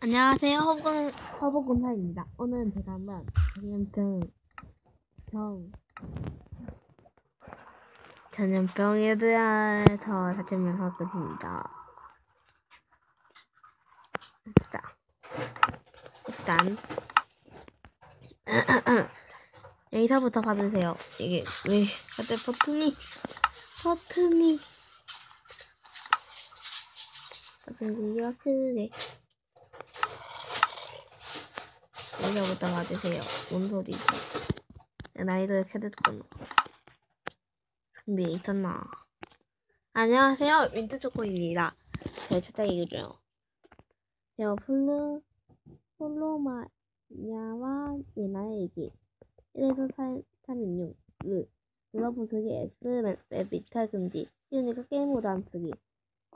안녕하세요. 허벅, 허벅군사입니다. 오늘은 제가 한번 전염병, 정, 전염병에 대해서 설명할 것입니다. 자, 일단, 여기서부터 받으세요. 이게, 왜, 갑자기 버튼이, 버튼이, 버튼이가 크게. 여기서부터 봐주세요. 뭔 소리지? 이렇게 듣구나. 준비에 있었나? 안녕하세요. 민트초코입니다. 제 찾아 읽어줘요. 제가 플루, 폴로마냐와 예나의 얘기. 1에서 3인용, 르, 눌러부수기 S, 맵비탈 금지. 쉬우니까 게임모드 안 쓰기.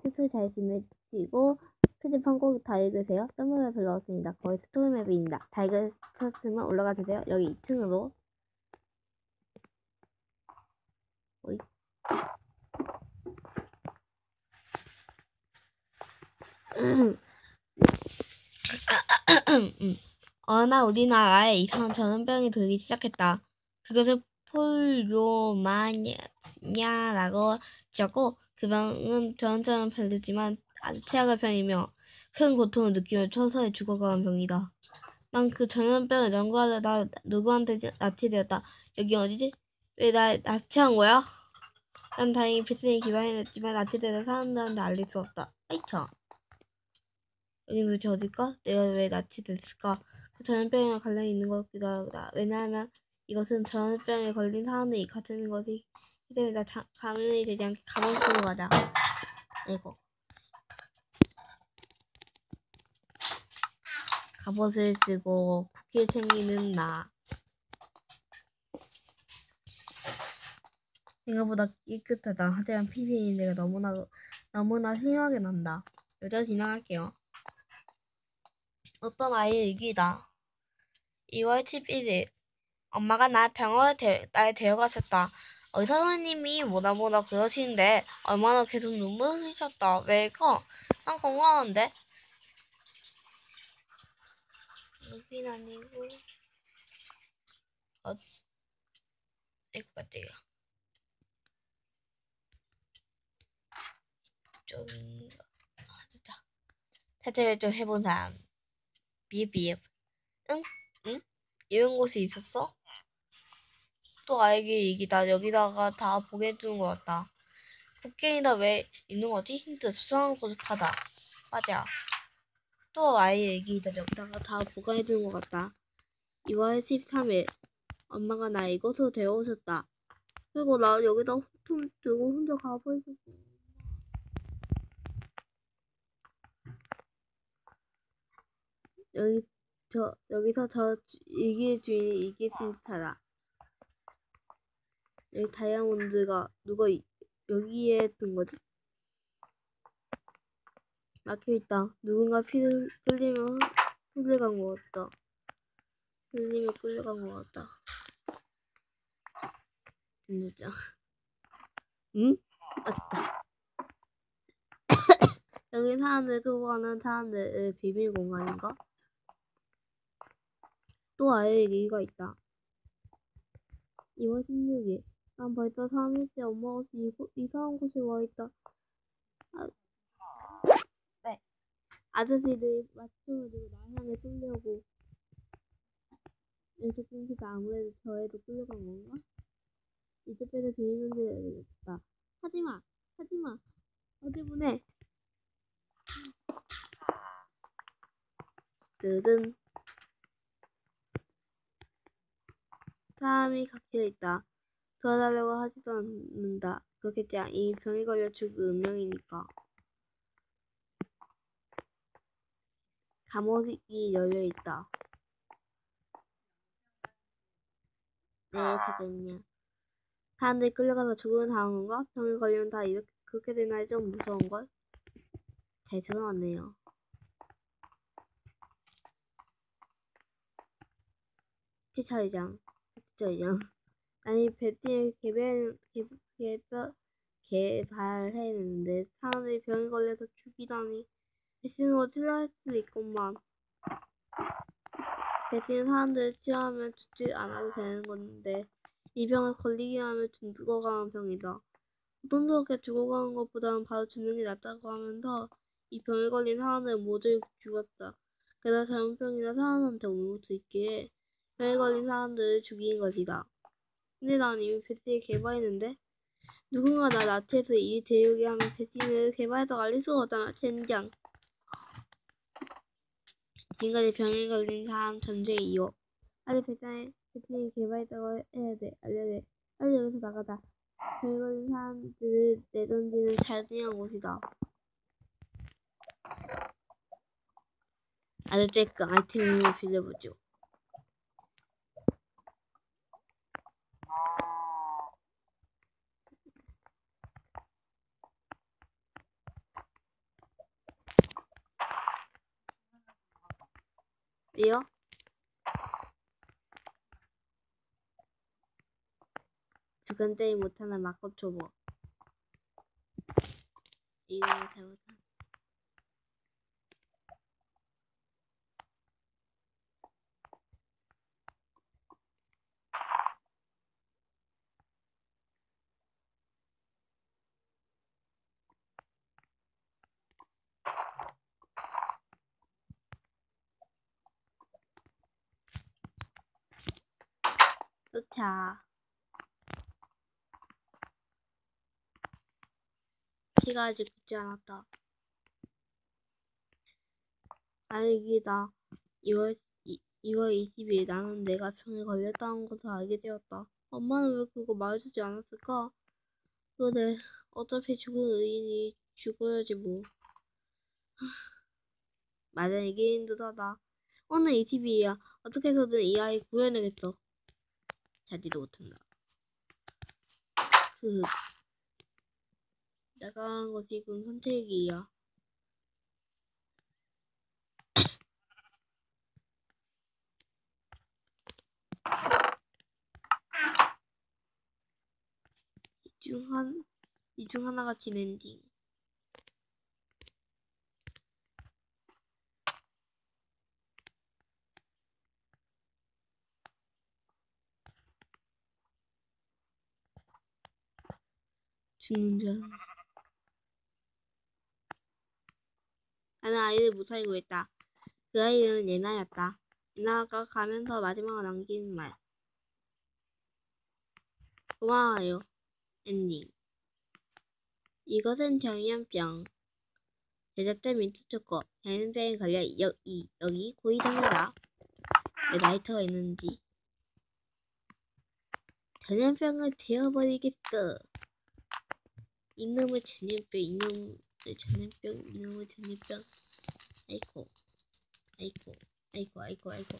스토리 잘 지내시고, 표지판 꼭다 읽으세요. 별로 없습니다. 거의 스토리 맵입니다. 다 읽으셨으면 올라가 주세요. 여기 2층으로. 오이. 어느 날 우리나라에 이상한 전염병이 돌기 시작했다. 그것을 폴리오마냐라고 지었고 그 병은 전염성은 별로지만 아주 최악의 병이며 큰 고통을 느끼며 서서히 죽어가는 병이다. 난 그 전염병을 연구하려다 누구한테 납치되었다. 여기 어디지? 왜날 납치한 거야? 난 다행히 비스에 기반했지만 납치되는 사람들한테 알릴 수 없다. 아이차. 여긴 도대체 어딜까? 내가 왜 납치됐을까? 그 전염병이랑 관련이 있는 것 같기도 하다. 왜냐하면 이것은 전염병에 걸린 사람들이 같은 것이기 때문에 나 감염이 되지 않게 가만 쓰고 가자. 이거. 갑옷을 쓰고 쿠키를 챙기는 나. 생각보다 깨끗하다. 하지만 피부에 내가 너무나 너무나 심하게 난다. 여자 지나갈게요. 어떤 아이의 일기다. 2월 11일 엄마가 나 병원에 데, 날 데려가셨다. 의사 선생님이 뭐나 뭐나 그러시는데 얼마나 계속 눈물 흘리셨다. 왜일까? 난 건강한데. 여긴 아니고 어 이거 같아요. 쪽인가 아 됐다. 대체를 좀 해본 사람 비비흡 응? 응? 이런 곳이 있었어? 또 아이게 얘기다 여기다가 다 보게 해주는 것 같다. 복갱이다 왜 있는 거지? 힌트 수상한 고집하다. 맞아. 또 아이 얘기다 여기다가 다 보관해두는 것 같다. 2월 13일 엄마가 나 이곳으로 데려오셨다. 그리고 나 여기다 통 들고 혼자 가버렸어. 여기 저 여기서 저 이기의 주인이 이기 신스타다. 여기 다이아몬드가 누가 이, 여기에 둔 거지? 막혀 있다. 누군가 피를 끌리면 끌려간 것 같다. 끌리면 끌려간 것 같다. 진짜. 응? 맞다. 여기 사람들 그거는 사람들의 비밀 공간인가? 또 아예 얘기가 있다. 2월 16일. 난 벌써 3일째 엄마 없이 이상한 곳에 와 있다. 아, 네. 아저씨들이 두고 나 향해 쏠려고. 여기서 끊기다 아무래도 저에도 끌려간 건가? 이쪽에서 비밀문제가 되겠다. 하지마! 하지마! 어디 보내? 뜨든. 사람이 갇혀 있다. 도와달라고 하지도 않는다. 그렇겠지. 이미 병에 걸려 죽은 운명이니까. 감옥이 열려 있다. 네, 그랬냐. 사람들이 끌려가서 죽은 상황인가? 병에 걸리면 다 이렇게 그렇게 되나 좀 무서운 걸? 잘 적어놨네요. 지차이장, 지차이장. 아니 베티의 개별 개별 개발해냈는데 사람들이 병에 걸려서 죽이다니. 배신은 어찌나 할 수도 있건만. 대신 사람들을 치료하면 죽지 않아도 되는 건데 이 병에 걸리기만 하면 죽어가는 병이다. 고통스럽게 죽어가는 것보다는 바로 죽는 게 낫다고 하면서 이 병에 걸린 사람들은 모두 죽었다. 게다가 잘못 병이나 사람한테 옮을 수 있기에 병에 걸린 사람들을 죽인 것이다. 근데 난 이미 백신을 개발했는데 누군가 나 나트에서 이 대륙에 하면 백신을 개발해서 알릴 수가 없잖아, 젠장. 지금까지 병에 걸린 사람 전체 이유. 아직 백신을, 백신을 개발했다고 해야 돼, 알려야 돼. 빨리 여기서 나가자. 병에 걸린 사람들을 내던지는 자연한 곳이다. 그 아이템을 빌려보죠. 왜요? 주간 때리 못하나 막업 줘보. 이거 잘못한. 쫓아. 피가 아직 굳지 않았다. 다행이다. 2월, 2월 20일 나는 내가 병에 걸렸다는 것을 알게 되었다. 엄마는 왜 그거 말해주지 않았을까? 그래, 어차피 죽은 의인이 죽어야지 뭐. 맞아, 이게 힘들다. 오늘 20일이야. 어떻게 해서든 이 아이 구해내겠어. 자지도 못한다. 그한 것이 군 선택이야. 이중 한, 이중 하나가 진엔딩. 죽는 줄 알았네. 나는 아이를 무사히 구했다. 그 아이는 예나였다. 예나가 가면서 마지막으로 남긴 말. 고마워요. 엔딩. 이것은 전염병. 제작자 민트초코. 전염병에 걸려 여기, 여기 고이당이다. 왜 라이터가 있는지. 전염병을 되어버리겠어. 이놈의 전염병, 이놈의 전염병, 이놈의 전염병. 아이고, 아이고, 아이고, 아이고, 아이고.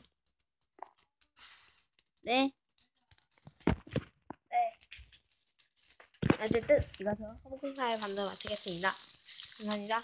네. 네. 어쨌든 이것으로 홍콩사의 반도 마치겠습니다. 감사합니다.